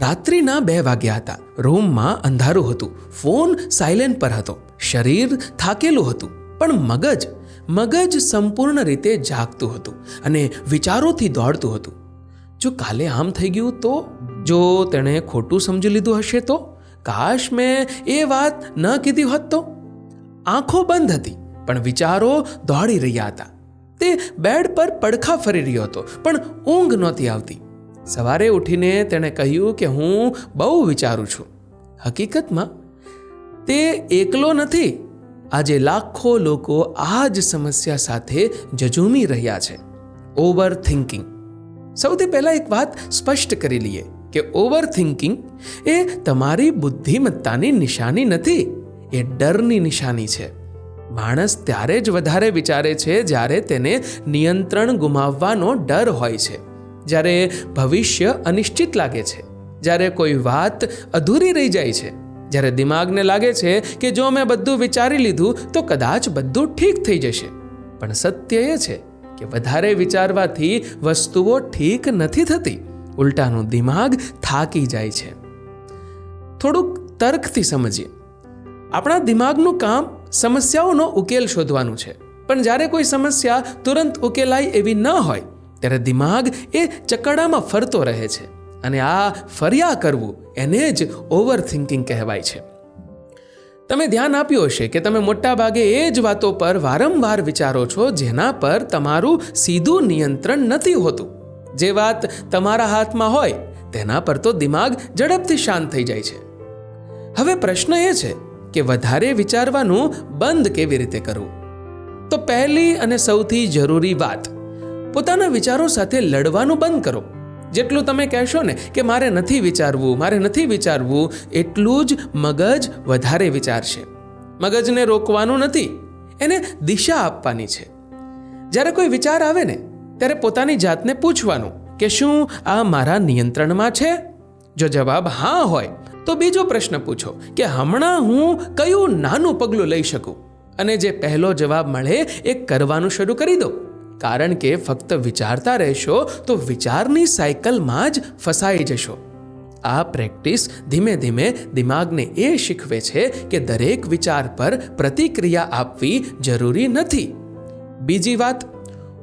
રાત્રિના બે વાગ્યા હતા. રૂમમાં અંધારું હતું. ફોન સાયલેન્ટ પર હતો. શરીર થાકેલું હતું. પણ મગજ મગજ સંપૂર્ણ રીતે જાગતું હતું અને વિચારોથી દોડતું હતું. જો કાલે આમ થઈ ગયું તો? જો તેણે ખોટું સમજી લીધું હશે તો? કાશ મેં એ વાત ન કીધી હોત તો? આંખો બંધ હતી, પણ વિચારો દોડી રહ્યા હતા. તે બેડ પર પડખા ફરી રહ્યો હતો, પણ ઊંઘ નહોતી આવતી. સવારે ઉઠીને તેણે કહ્યું કે હું બહુ વિચારું છું. હકીકતમાં તે એકલો નથી. આજે લાખો લોકો આ જ સમસ્યા સાથે જજુમી રહ્યા છે. ઓવર થિંકિંગ સૌથી પહેલાં એક વાત સ્પષ્ટ કરી લઈએ કે ઓવર થિંકિંગ એ તમારી બુદ્ધિમત્તાની નિશાની નથી. એ ડરની નિશાની છે. માણસ ત્યારે જ વધારે વિચારે છે જ્યારે તેને નિયંત્રણ ગુમાવવાનો ડર હોય છે. જ્યારે ભવિષ્ય અનિશ્ચિત લાગે છે, જ્યારે કોઈ વાત અધૂરી રહી જાય છે, જ્યારે દિમાગને લાગે છે કે જો મેં બધું વિચારી લીધું તો કદાચ બધું ઠીક થઈ જશે. પણ સત્ય એ છે કે વધારે વિચારવાથી વસ્તુઓ ઠીક નથી થતી, ઉલટાનું દિમાગ થાકી જાય છે. થોડુંક તર્કથી સમજીએ. આપણા દિમાગનું કામ સમસ્યાઓનો ઉકેલ શોધવાનું છે, પણ જ્યારે કોઈ સમસ્યા તુરંત ઉકેલાય એવી ન હોય ત્યારે દિમાગ એ ચકડામાં ફરતો રહે છે અને આ ફર્યા કરવું એને જ ઓવર થિંકિંગ કહેવાય છે. તમે ધ્યાન આપ્યું હશે કે તમે મોટા ભાગે એ જ વાતો પર વારંવાર વિચારો છો જેના પર તમારું સીધું નિયંત્રણ નથી હોતું. જે વાત તમારા હાથમાં હોય, તેના પર તો દિમાગ ઝડપથી શાંત થઈ જાય છે. હવે પ્રશ્ન એ છે કે વધારે વિચારવાનું બંધ કેવી રીતે કરવું? તો પહેલી અને સૌથી જરૂરી વાત પોતાના વિચારો સાથે લડવાનું બંધ કરો. જેટલું તમે કહેશો ને કે મારે નથી વિચારવું, મારે નથી વિચારવું, એટલું જ મગજ વધારે વિચારશે. મગજને રોકવાનું નથી, એને દિશા આપવાની છે. જ્યારે કોઈ વિચાર આવે ને, ત્યારે પોતાની જાતને પૂછવાનું કે શું આ મારા નિયંત્રણમાં છે? જો જવાબ હા હોય, તો બીજો પ્રશ્ન પૂછો કે હમણાં હું કયું નાનું પગલું લઈ શકું? અને જે પહેલો જવાબ મળે એ કરવાનું શરૂ કરી દો. કારણ કે ફક્ત વિચારતા રહેશો તો વિચારની સાયકલમાં જ ફસાઈ જશો. આ પ્રેક્ટિસ ધીમે ધીમે દિમાગને એ શીખવે છે કે દરેક વિચાર પર પ્રતિક્રિયા આપવી જરૂરી નથી. બીજી વાત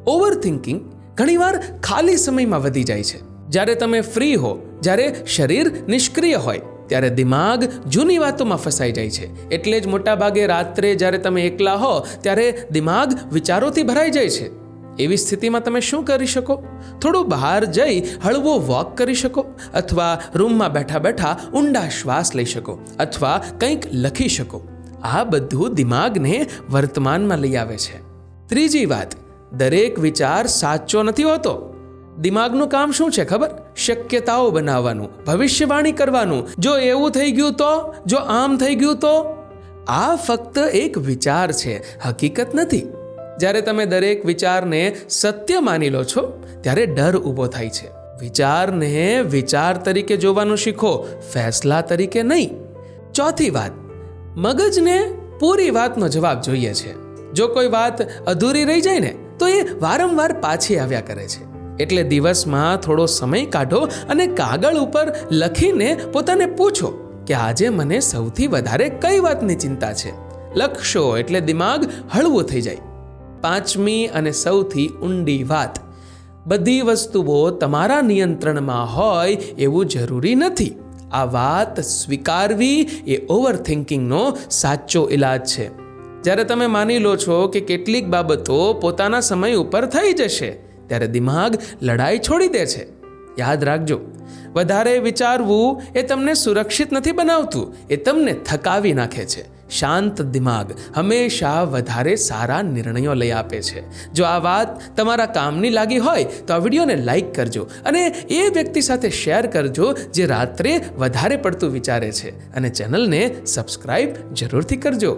ઓવર થિંકિંગ ઘણીવાર ખાલી સમયમાં વધી જાય છે. જ્યારે તમે ફ્રી હો, જ્યારે શરીર નિષ્ક્રિય હોય, ત્યારે દિમાગ જૂની વાતોમાં ફસાઈ જાય છે. એટલે જ મોટાભાગે રાત્રે જ્યારે તમે એકલા હો, ત્યારે દિમાગ વિચારોથી ભરાઈ જાય છે. એવી સ્થિતિમાં તમે શું કરી શકો? થોડું બહાર જઈ હળવો વોક કરી શકો, અથવા રૂમમાં બેઠા બેઠા ઊંડા શ્વાસ લઈ શકો, અથવા કંઈક લખી શકો. આ બધું દિમાગને વર્તમાનમાં લઈ આવે છે. ત્રીજી વાત, દરેક વિચાર સાચો નથી હોતો. દિમાગનું કામ શું છે ખબર? શક્યતાઓ બનાવવાનું, ભવિષ્યવાણી કરવાનું. જો એવું થઈ ગયું તો? જો આમ થઈ ગયું તો? આ ફક્ત એક વિચાર છે, હકીકત નથી. જ્યારે તમે દરેક વિચારને સત્ય માની લો છો, ત્યારે ડર ઊભો થાય છે. વિચારને વિચાર તરીકે જોવાનું શીખો, ફેસલા તરીકે નહીં. ચોથી વાત, મગજને પૂરી વાતનો જવાબ જોઈએ છે. જો કોઈ વાત અધૂરી રહી જાય ને, તો એ વારંવાર પાછી આવ્યા કરે છે. એટલે દિવસમાં થોડો સમય કાઢો અને કાગળ ઉપર લખીને પોતાને પૂછો કે આજે મને સૌથી વધારે કઈ વાતની ચિંતા છે? લખશો એટલે દિમાગ હળવું થઈ જાય. પાંચમી અને સૌથી ઊંડી વાત. બધી વસ્તુઓ તમારા નિયંત્રણમાં હોય એવું જરૂરી નથી. આ વાત સ્વીકારવી એ ઓવર થિંકિંગનો સાચો ઇલાજ છે. જ્યારે તમે માની લો છો કે કેટલીક બાબતો પોતાના સમય ઉપર થઈ જશે, ત્યારે દિમાગ લડાઈ છોડી દે છે. યાદ રાખજો. વધારે વિચારવું એ તમને સુરક્ષિત નથી બનાવતું, એ તમને થકાવી નાખે છે. શાંત દિમાગ હંમેશા વધારે સારા નિર્ણયો લઈ આપે છે. જો આ વાત તમારા કામની લાગી હોય, તો આ વિડીયોને લાઈક કરજો અને એ વ્યક્તિ સાથે શેર કરજો જે રાત્રે વધારે પડતું વિચારે છે. અને ચેનલને સબસ્ક્રાઈબ જરૂરથી કરજો.